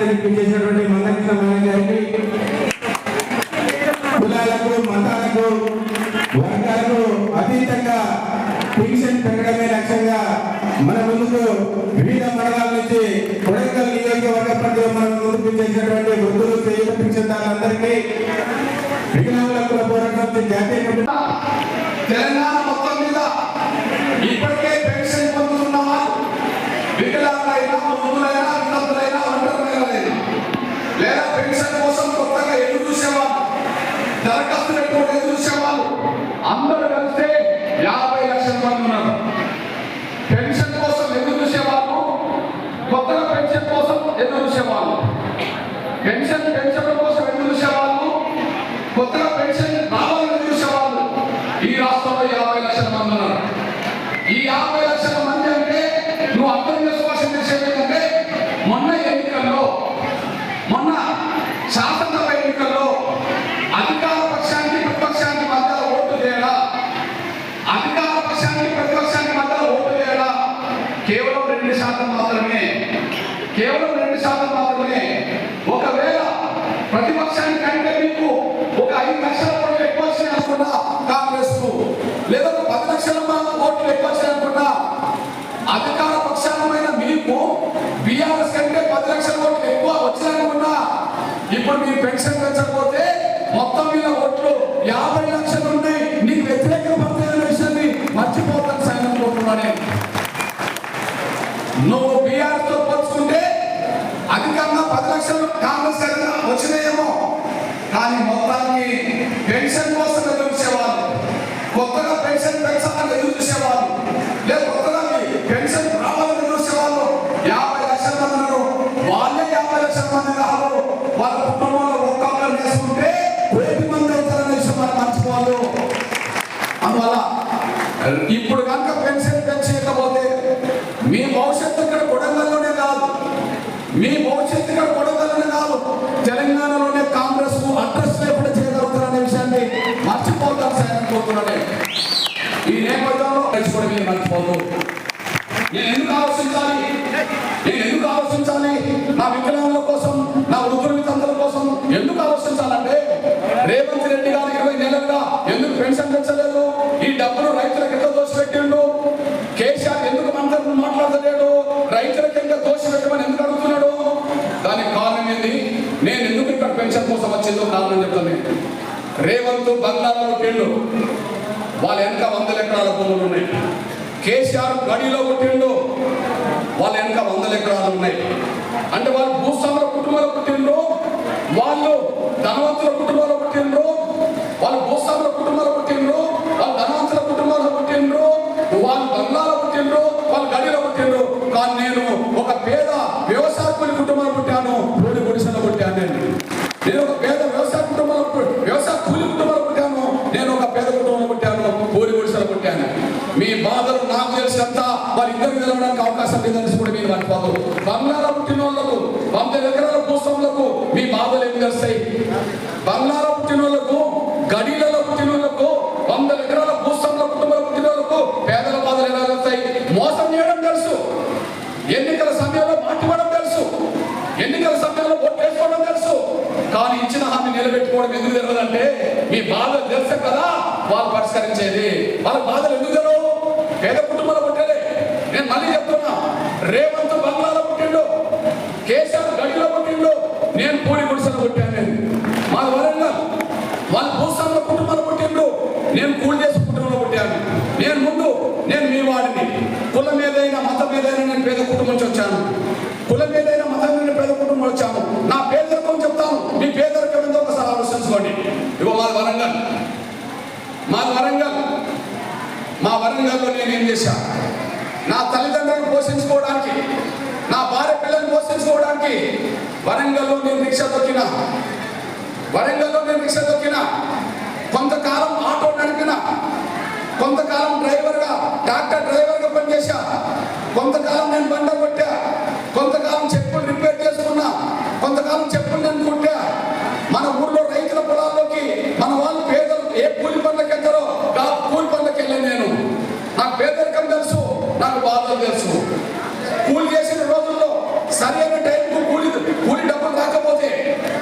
దినానికి చేసినటువంటి మందకృష్ణ మేడం గారికి కులాలకు మతాలకు వర్గాలకు అతీతంగా పెన్షన్ పెరగడమే లక్ష్యంగా మన ముందుకు వివిధ మండలాల నుంచి కొడంగల్ నియోజకవర్గ పరిధిలో మనం ముందుకు చేసినటువంటి వృద్ధులు చేయుత పెన్షన్దారులందరికీ వికలాంగుల పోరాటం జాతీయ తెలంగాణ మొత్తం మీద ఇప్పటి శాతం మాత్రమే. కేవలం రెండు శాతం మాత్రమే. ఒకవేళ ప్రతిపక్షానికి కంటే మీకు ఒక ఐదు లక్షల ఓట్లు ఎక్కువ వచ్చినాయి అనుకున్నా కాంగ్రెస్కు లేదా పది లక్షల కోట్లు ఓట్లు ఎక్కువ వచ్చినాయి అనుకున్నా అధికార పక్షానమైన మీకు బీఆర్ఎస్ కంటే పది లక్షల ఓట్లు ఎక్కువ వచ్చినాయనుకున్నా ఇప్పుడు మీరు పెన్షన్ పెంచకపోతే మొత్తం మీద ఓట్లు యాభై లక్షలు ఉన్నాయి. నీకు వ్యతిరేకంగా పడతాయనే విషయాన్ని మర్చిపోతాను సైన్యం లక్షలు కాంగ్రెస్ కన్నా వచ్చినాయేమో. కానీ మొత్తానికి పెన్షన్ కోసం ఎదురు చూసేవాళ్ళు కొత్తగా తెలుసుకోవడం మర్చిపోతూ నేను ఎందుకు ఆలోచించాలి? నేను ఎందుకు ఆలోచించాలి? నా వికలాంగుల కోసం నా వృద్ధుల తందల కోసం ఎందుకు ఆలోచించాలంటే రేవంత్ రెడ్డి గారు ఇరవై నెలలుగా ఎందుకు పెన్షన్ పెంచలేదు? ఈ డబ్బులు రైతులకు ఎంత దోషపెట్టిండు? కేసీఆర్ ఎందుకు మనతో మాట్లాడలేడు రైతులకు ఎంత దోషపెట్టమని ఎందుకు అడుగుతున్నాడు? దానికి కారణం ఏంది? నేను ఎందుకు ఇక్కడ పెన్షన్ కోసం వచ్చిందో కారణం చెప్తాను రేవంత్ బంగారం పెళ్ళు వాళ్ళ వెనక వందల ఎకరాల భూములు ఉన్నాయి. కేసీఆర్ గడిలో పుట్టిండు. వాళ్ళ వెనక వందల ఎకరాలు ఉన్నాయి. అంటే వాళ్ళు భూస్వాముల కుటుంబాలు పుట్టిండ్రు. వాళ్ళు ధనవంతుల కుటుంబాలు పుట్టిండ్రు. వాళ్ళు భూస్వాముల కుటుంబాలు పుట్టిండ్రు. వాళ్ళు ధనవంతుల కుటుంబాలు పుట్టిండ్రు. వాళ్ళు బంగ్లాలో పుట్టిండ్రు. వాళ్ళు గడిలో పుట్టిండ్రు. కానీ నేను ఒక పేద వ్యవసాయ కూలి కుటుంబంలో పుట్టాను. రోడ్డు గుడిసెలో పుట్టాను నేను ఒక పేద వ్యవసాయ కుటుంబంలో పు- వ్యవసాయ కూలి కుటుంబంలో పుట్టాను నేను ఒక పేద కుటుంబంలో పుట్టాను పూరి గుడిసెలో పుట్టాను మీ బాధలు నాకు తెలిసినంత వారి ఇద్దరు తెలవడానికి అవకాశం లేదని కూడా మీరు పుట్టిన వాళ్ళకు వంద ఎకరాల భూస్వాములకు మీ బాధలు ఏం కలిస్తాయి బంగ్లాలో పుట్టిన వాళ్ళకు గడిలలో పుట్టిన వాళ్ళకు వంద ఎకరాల భూస్వాముల కుటుంబాల పుట్టిన వాళ్ళకు పేదల బాధలు ఎలా కలుస్తాయి మోసం చేయడం తెలుసు. ఎన్నికల సమయంలో మాట్లాడడం తెలుసు. ఎన్నికల సమయంలో ఓటు వేసుకోవడం తెలుసు. కానీ ఇచ్చిన హామీ నిలబెట్టుకోవడం ఎందుకు తెలియదంటే మీ బాధలు తెలుసు కదా వాళ్ళు పరిష్కరించేది. వాళ్ళ బాధలు ఎందుకు వరంగల్. మా వరంగల్లో నేను ఏం చేశా? నా తల్లిదండ్రులను పోషించుకోవడానికి నా భార్య పిల్లల్ని పోషించుకోవడానికి వరంగల్లో నేను రిక్షా తొక్కిన. వరంగల్లో నేను రిక్షా తొక్కిన. కొంతకాలం ఆటో నడిపిన. కొంతకాలం డ్రైవర్గా డాక్టర్ బాధలు తెలుసు. కూలి చేసిన రోజుల్లో సరైన టైంకు కూలి కూలి డబ్బులు రాకపోతే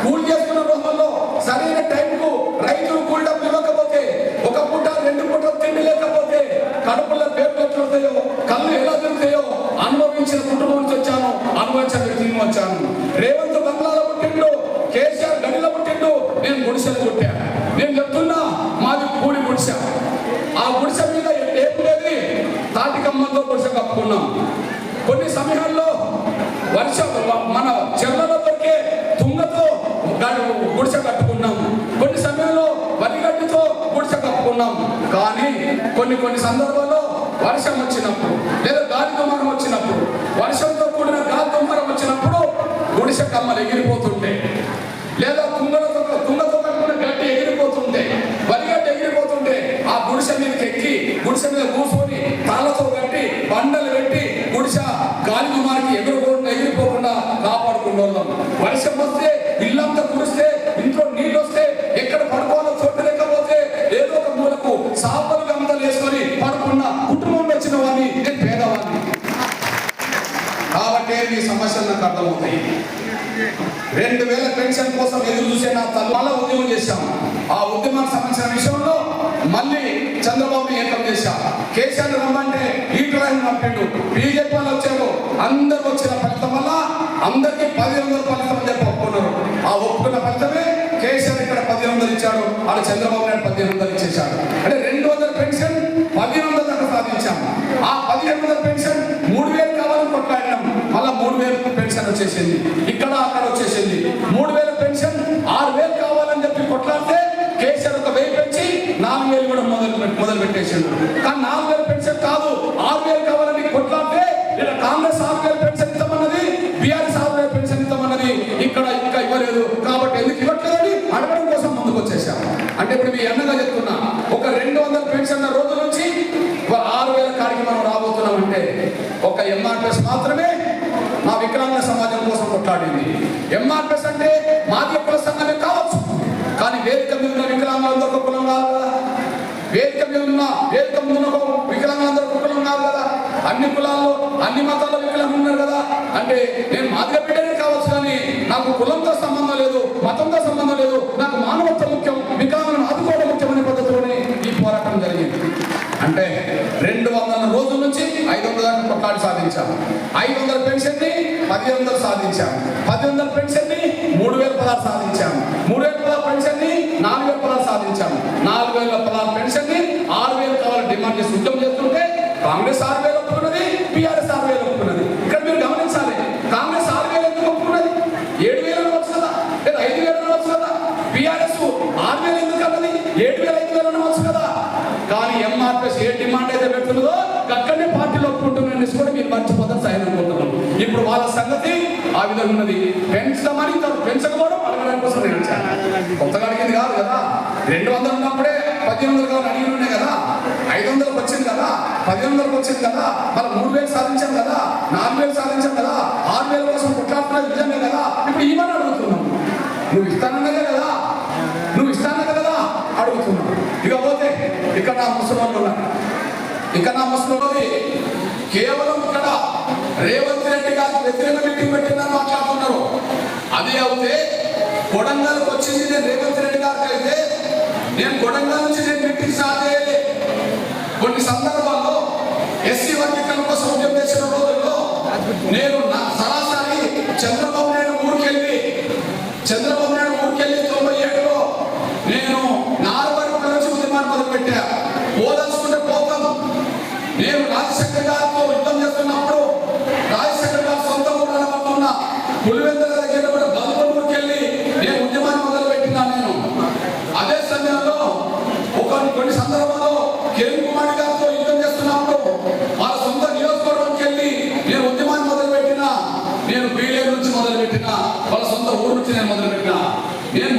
కూలి చేస్తున్న రోజుల్లో సరైన టైంకు రైతులు కూలి డబ్బులు ఇవ్వకపోతే ఒక పూట రెండు పూట తిండి లేకపోతే కడుపులో పేపర్లు చూడతాయో కళ్ళు ఎలా తిరుగుతాయో అనుభవించిన కుటుంబం నుంచి వచ్చాను అనుభవించిన తిరిగి వచ్చాను. రేవంత్ బంగ్లాల పుట్టిండు కేసీఆర్ గడిలో పుట్టిండు నేను గుడిసెలు పుట్టా నేను చెప్తున్నా మాది కూడి గుడిసె. ఆ గుడిసె మీద తాటికమ్మతో గుడిసె కప్పుకున్నాం కొన్ని సమయాల్లో వర్షం మన చెర్లలో దొరికే తుంగతో గడు- గుడిసె కట్టుకున్నాం కొన్ని సమయంలో వరిగడ్డతో గుడిసె కప్పుకున్నాం కానీ కొన్ని కొన్ని సందర్భాల్లో వర్షం వచ్చినప్పుడు లేదా గాలి దుమారం వచ్చినప్పుడు వర్షంతో కూడిన గాలి దుమారం వచ్చినప్పుడు గుడిసె కమ్మలు ఎగిరిపోతుంటే లేదా తుంగలతో తుంగతో కట్టుకున్న గడ్డి ఎగిరిపోతుంటే వరిగడ్డి ఎగిరిపోతుంటే ఆ గుడిసె మీదకి ఎక్కి గుడిసె మీద కూర్చొని తాళ్ళతో కట్టి బండలు పెట్టి గుడిసె గాలి దుమారికి ఎగిరిపోకుండా ఎగిరిపోకుండా కాపాడుకునేవాళ్ళం వర్షం వస్తే ఇల్లంతా కురిస్తే ఇంట్లో నీళ్ళు వస్తే ఎక్కడ పడుకోవాలో చోటు లేకపోతే ఏదో ఒక మూలకు సాపలు గమతలు వేసుకొని పడుకున్న కుటుంబం వచ్చిన వాడిని నేను పేదవాడిని కాబట్టి మీ సమస్యలు నాకు అర్థమవుతాయి. రెండు వేల పెన్షన్ కోసం ఎదురు చూసే నా తల్లాల ఉద్యమం చేశాం. ఆ ఉద్యమానికి సంబంధించిన విషయంలో మళ్ళీ చంద్రబాబు ఏకం చేశాం. కేసీఆర్ రమ్మంటే ఈటరాని పంపిండు. బీజేపీ వాళ్ళు వచ్చారు. అందరూ వచ్చిన ఫలితం వల్ల అందరికీ పది వందల ఫలితం చెప్పి ఒప్పుకున్నారు. ఆ ఒప్పుకున్న ఫలితమే కేసీఆర్ ఇక్కడ పది వందలు ఇచ్చాడు. ఆడ చంద్రబాబు నాయుడు పదిహేను వందలు ఇచ్చేశాడు. అంటే రెండు వందల పెన్షన్ పదిహేను వందల దాకా సాధించాం. ఆ పదిహేను వందల పెన్షన్ మూడు వేలు కావాలని కొట్లాడినాం. మళ్ళా మూడు వేలు పెన్షన్ వచ్చేసింది. ఇక్కడ అక్కడ వచ్చేసింది. మూడు వేల పెన్షన్ ఆరు వేలు కావాలని చెప్పి కొట్లాడితే కేసీఆర్ ఒక వెయ్యి పెంచి నాలుగు వేలు కూడా మొదలు మొదలు పెట్టేసిండు కానీ నాలుగు వేల పెన్షన్ కాదు. ఎంఆర్ఎస్ అంటే మాది కుల సంఘమే కావచ్చు. కానీ వేదిక మీద ఉన్న వికలాంగులందరూ ఒక కులం కాదు కదా. వేదిక మీద ఉన్న వేదిక ముందు వికలాంగులందరూ ఒక కులం కాదు కదా. అన్ని కులాల్లో అన్ని మతాల్లో ని పదిహేను వందలు సాధించాం. పది వందల పెన్షన్ని మూడు వేల పదహారు సాధించాము మూడు వేల పదహారు పెన్షన్ని నాలుగు వేల పదహారు సాధించాము నాలుగు వేల పదహారు పెన్షన్ని ఆరు వేలు కావాలని డిమాండ్ చేసి ఉద్యమం చేస్తుంటే కాంగ్రెస్ ఆరు వేలు ఒప్పుకున్నది పిఆర్ఎస్ ఆరు వేలు ఒప్పుకున్నది. ఇక్కడ మీరు గమనించాలి కాంగ్రెస్ ఆరు వేలు ఎందుకు ఒప్పుకున్నది? ఏడు వేలు అనవచ్చు కదా లేదా ఐదు వేలు అనవచ్చు కదా పిఆర్ఎస్ ఆరు వేలు ఎందుకు అన్నది? ఏడు వేలు ఐదు వేలు అనవచ్చు కదా. కానీ ఎంఆర్ఎస్ ఏ డిమాండ్ అయితే పెడుతున్నదో అక్కడనే పార్టీలో ఒప్పుకుంటున్నారని కూడా మీరు మర్చిపోతారు సైన్ అనుకుంటున్నాం. ఇప్పుడు వాళ్ళ సంగతి విధంగా ఉన్నది. పెంచమని ఇంకా పెంచకపోవడం అడగడానికి కోసం నేను వచ్చాను కొత్తగా అడిగింది కాదు కదా. రెండు వందలు ఉన్నప్పుడే పద్దెనిమిది వందలు కావాలి అడిగి ఉన్నాయి కదా. ఐదు వందలకు వచ్చింది కదా. పదిహేను వందలకు వచ్చింది కదా. మరి మూడు వేలు సాధించాం కదా. నాలుగు వేలు సాధించాం కదా. ఆరు వేల కోసం కొట్లాడుతున్నది నిజమే కదా. ఇప్పుడు ఈమని అడుగుతున్నాం. నువ్వు ఇస్తానన్నదే కదా. నువ్వు ఇస్తానన్న కదా అడుగుతున్నావు ఇక పోతే ఇక్కడ నా ముసలి ఉన్నారు. ఇక్కడ నా ముసలి కేవలం ఇక్కడ రేవంత్ రెడ్డి గారు వ్యతిరేక మీటింగ్ పెట్టిందని మాట్లాడుతున్నారు. అది అవుతే కొడంగల్కి వచ్చింది నేను రేవంత్ రెడ్డి గారికి అయితే నేను కొడంగల్ నుంచి నేను మీటింగ్ స్టార్ట్ చేయలే. కొన్ని సందర్భాల్లో ఎస్సీ వర్గీకరణ కోసం ఉద్యమం చేసిన రోజుల్లో నేను నా సరాసరి చంద్రబాబు నాయుడు ఊరికెళ్ళి చంద్రబాబు నాయుడు ఊరికెళ్ళి తొంభై ఏడులో నేను నాలుగు వరకు నుంచి ఉద్యమాన్ని మొదలుపెట్టా పోదలుచుకుంటే పోతాం నేను రాజశేఖర్ గారితో యుద్ధం చేస్తున్నప్పుడు రాజశేఖర్ గారు సొంత ఊరు ఉన్న పులివెందుల దగ్గర కూడా బల్పూర్కి వెళ్ళి నేను ఉద్యమాన్ని మొదలుపెట్టినా నేను. అదే సమయంలో ఒక కొన్ని సందర్భాల్లో కిరణ్ కుమార్ గారితో యుద్ధం చేస్తున్నప్పుడు వాళ్ళ సొంత నియోజకవర్గంకి వెళ్ళి నేను ఉద్యమాన్ని మొదలుపెట్టినా నేను బీలేరు నుంచి మొదలుపెట్టిన వాళ్ళ సొంత ఊరు నుంచి నేను మొదలుపెట్టినా. నేను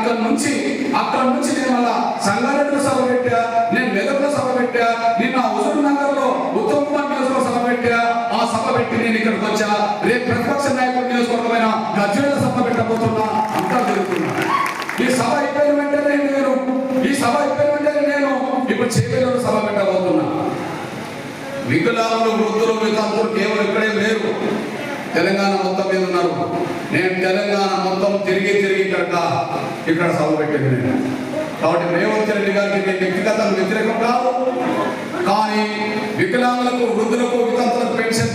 అక్కడ నుంచి అక్కడ నుంచి నేను మళ్ళా సంగారెడ్డిలో సభ పెట్టా నేను మెదక్లో సభ పెట్టా నిన్న హుజూర్ నగర్లో ఉత్తమ్ కుమార్ నియోజకవర్గ సభ పెట్టా ఆ సభ పెట్టి నేను ఇక్కడికి వచ్చా. రేపు ప్రతిపక్ష నాయకుడు నియోజకవర్గమైన గజ్వేల సభ పెట్టబోతున్నా అంతా జరుగుతున్నా ఈ సభ అయిపోయిన వెంటనే నేను ఈ సభ అయిపోయిన వెంటనే నేను ఇప్పుడు చేపేలో సభ పెట్టబోతున్నా. వికలాంగులు వృద్ధులు వితంతులు కేవలం ఇక్కడే లేరు. తెలంగాణ మొత్తం మీద ఉన్నారు. నేను తెలంగాణ మొత్తం తిరిగి తిరిగి ఇక్కడ ఇక్కడ సభ పెట్టింది నేను. కాబట్టి రేవంత్ రెడ్డి గారికి నేను వ్యక్తిగతంగా వ్యతిరేకం కాదు. కానీ వికలాంగులకు వృద్ధులకు వితంతులకు పెన్షన్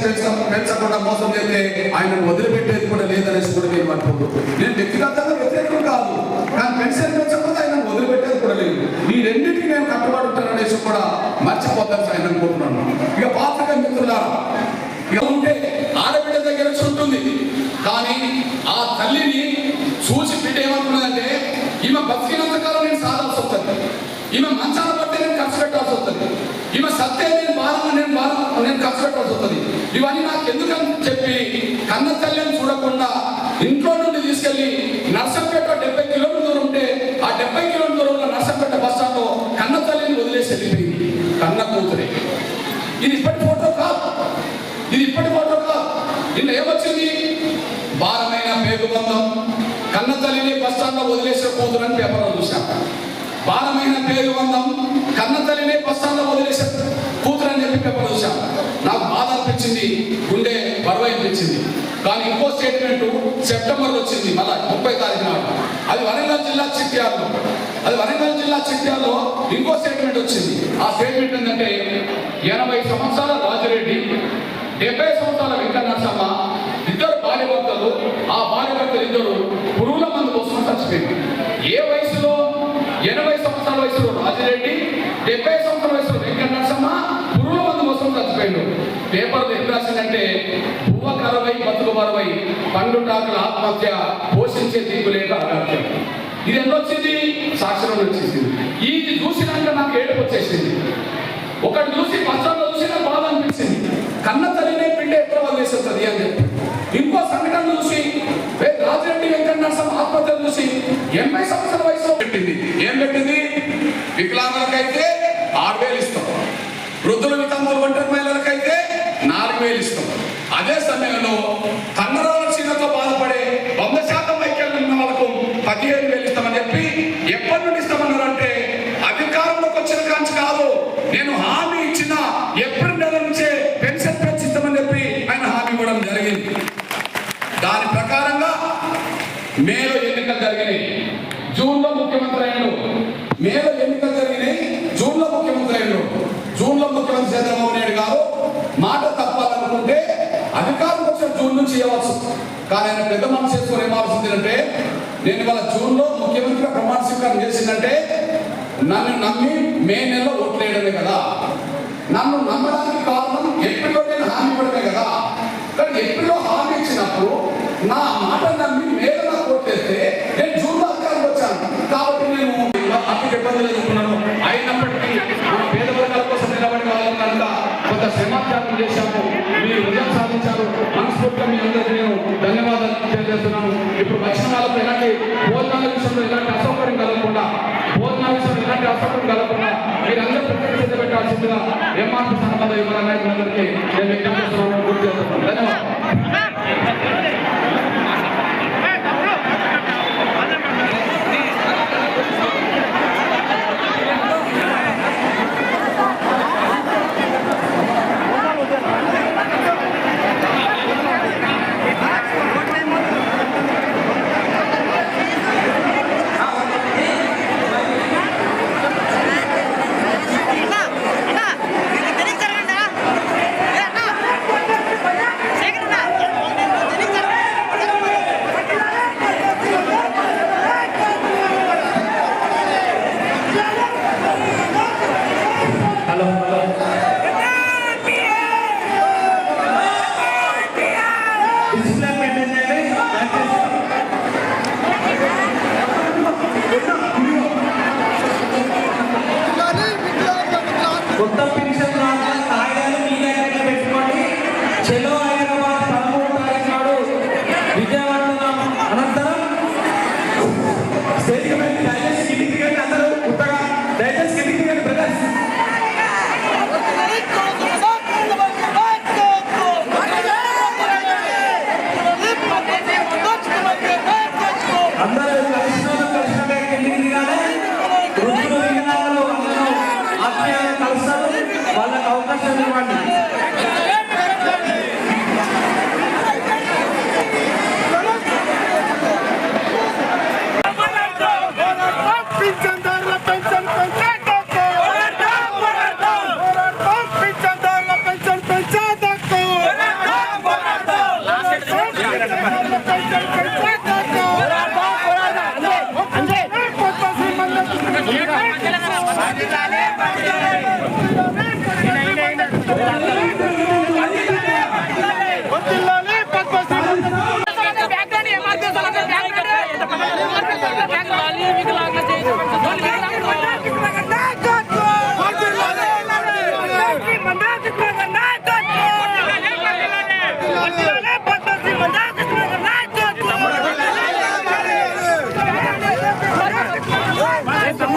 పెంచకుండా మోసం చేస్తే ఆయన వదిలిపెట్టేది కూడా లేదని కూడా నేను అనుకుంటున్నాను నేను వ్యక్తిగతంగా వ్యతిరేకం కాదు కానీ పెన్షన్ పెంచకపోతే ఆయనను వదిలిపెట్టేది కూడా లేదు ఈ రెండింటికి నేను కట్టుబడి ఉంటాననేసి కూడా మర్చిపోతాను ఆయన అనుకుంటున్నాను ఇక పాత్రిక మిత్రులారా ఇక ఉంటే ఆడబిడ్డ దగ్గర వచ్చి ఉంటుంది కానీ ఆ తల్లిని చూసి బిడ్డ ఏమనుకున్నదంటే ఈమె బతికినంత కాలం నేను సాధాల్సి వస్తుంది. ఈమె మంచాల పట్టి నేను ఖర్చు పెట్టాల్సి వస్తుంది. ఈమె సత్తే నేను బాధ నేను బాధ నేను ఖర్చు పెట్టాల్సి వస్తుంది. ఇవన్నీ నాకు ఎందుకని చెప్పి కన్న తల్లిని చూడకుండా ఇంట్లో నుండి తీసుకెళ్ళి నర్సంపేట డెబ్బై కిలోమీటర్ దూరం ఉంటే ఆ డెబ్బై కిలోమీటర్ దూరంలో నర్సంపేట బస్ స్టాండ్లో కన్న తల్లిని వదిలేసి వెళ్ళిపోయింది. కన్న కూతురే. ఇది ఇప్పటి ఫోటో కాదు. ఇది ఇప్పటి ఫోటో కాదు. నిన్న ఏమొచ్చింది? భారమైన పేగుబంధం కన్న తల్లిని బస్టాండ్లో స్టాండ్లో వదిలేసిన కూతురని పేపర్లో చూశాం. భారమైన పేగుబంధం కన్న తల్లిని బస్టాండ్లో వదిలేసిన కూతురు అని చెప్పి పేపర్ చూశాం. నాకు బాధ అనిపించింది గుండె బరువు అనిపించింది. కానీ ఇంకో స్టేట్మెంట్ సెప్టెంబర్ వచ్చింది మళ్ళా ముప్పై తారీఖు నాడు అది వరంగల్ జిల్లా చిట్యాలలో. అది వరంగల్ జిల్లా చిట్యాలలో ఇంకో స్టేట్మెంట్ వచ్చింది. ఆ స్టేట్మెంట్ ఏంటంటే ఎనభై సంవత్సరాల రాజరెడ్డి డెబ్బై సంవత్సరాల వెంకట నరసమ్మ ఇద్దరు భార్య భర్తలు ఆ భార్య భర్తలు ఇద్దరు పురుగుల మందు కోసం చచ్చిపోయింది ఏ వయసులో? ఎనభై సంవత్సరాల వయసులో రాజిరెడ్డి డెబ్బై సంవత్సరాల వయసులో వెంకట నరసమ్మ పురుగుల మందు కోసం చచ్చిపోయిండు పేపర్లు ఏం రాసిందంటే పువ్వ కరవై బతుకు మరవై పండుటాకుల ఆత్మహత్య పోషించే దిక్కు లేక ఇది ఎంత వచ్చింది? సాక్షరం వచ్చింది ఇది చూసినాక నాకు ఏడుపు వచ్చేసింది. ఒకటి చూసి పచ్చళ్ళు చూసినా బాధ అనిపించింది చూసి ఏ రాజిరెడ్డి వెంకట నరసింహ ఆత్మహత్య చూసి ఎనభై సంవత్సరాల వయసులో పెట్టింది. ఏం పెట్టింది? వికలాంగులకైతే ఆరు వేలు ఇస్తాం. వృద్ధుల వితంతులు ఒంటరి మహిళలకైతే నాలుగు వేలు ఇస్తాం. అదే సమయంలో మేలో ఎన్నికలు జరిగినాయి. జూన్లో ముఖ్యమంత్రి అయ్యాడు. మేలో ఎన్నికలు జరిగినాయి. జూన్లో ముఖ్యమంత్రి అయ్యాడు. జూన్లో ముఖ్యమంత్రి చంద్రబాబు నాయుడు గారు మాట తప్పాలనుకుంటే అధికారం వచ్చిన జూన్ నుంచి ఇవ్వచ్చు. కానీ ఆయన పెద్ద మనసు చేసుకుని ఏమాల్సింది అంటే నేను ఇవాళ జూన్లో ముఖ్యమంత్రిగా ప్రమాణ స్వీకారం చేసిందంటే నన్ను నమ్మి మే నెలలో ఓట్లేయడమే కదా. నన్ను నమ్మడానికి కారణం ఎప్పుడో నేను హామీ ఇవ్వడమే కదా. కానీ ఎప్పుడో హామీ ఇచ్చినప్పుడు నా మాట నమ్మి మే పెట్టాల్సిందిగా ఎంఆర్పీ సంబంధ వివరాల నాయకులందరికీ నేను విజ్ఞప్తి ధన్యవాదాలు. ছেলেও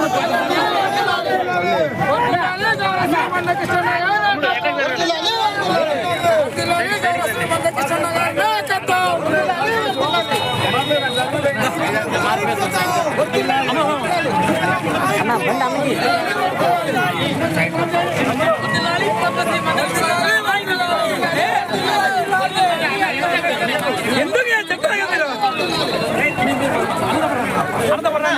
ಬಂದ അണ്ണാ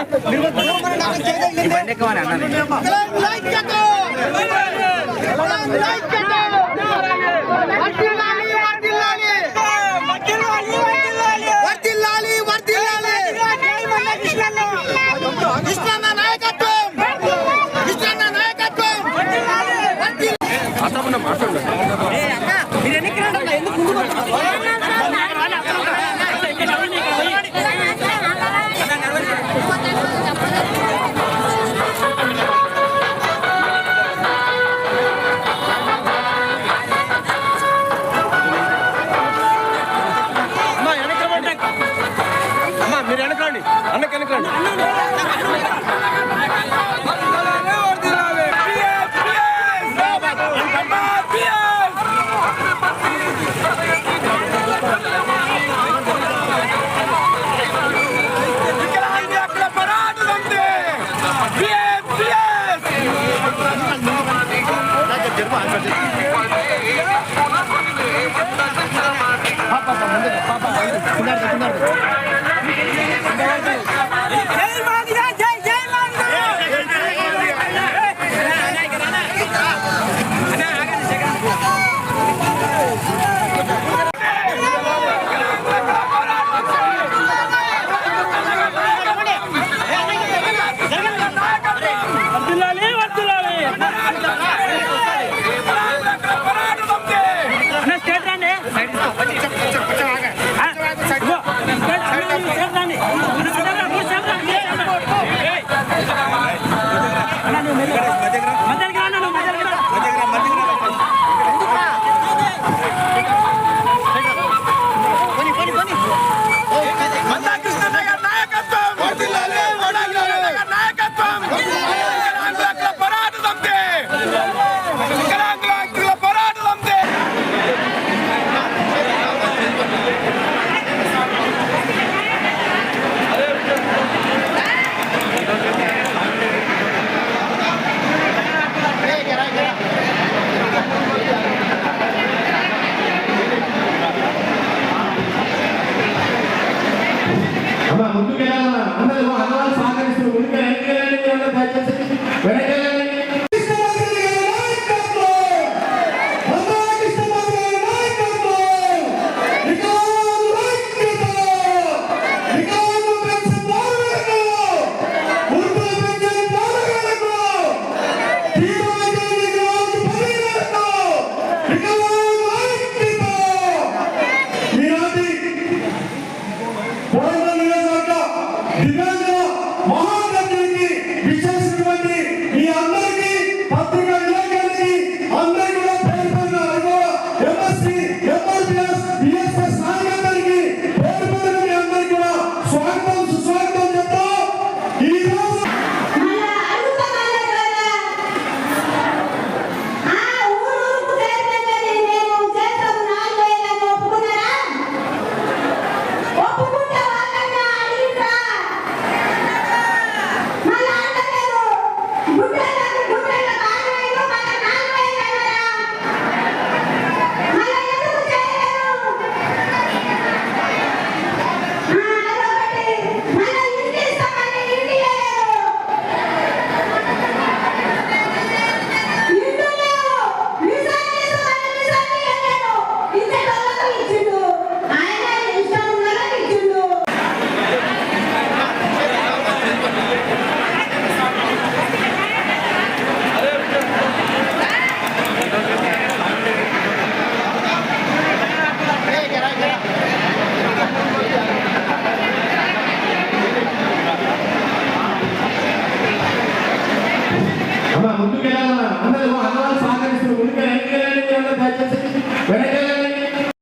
ఆ,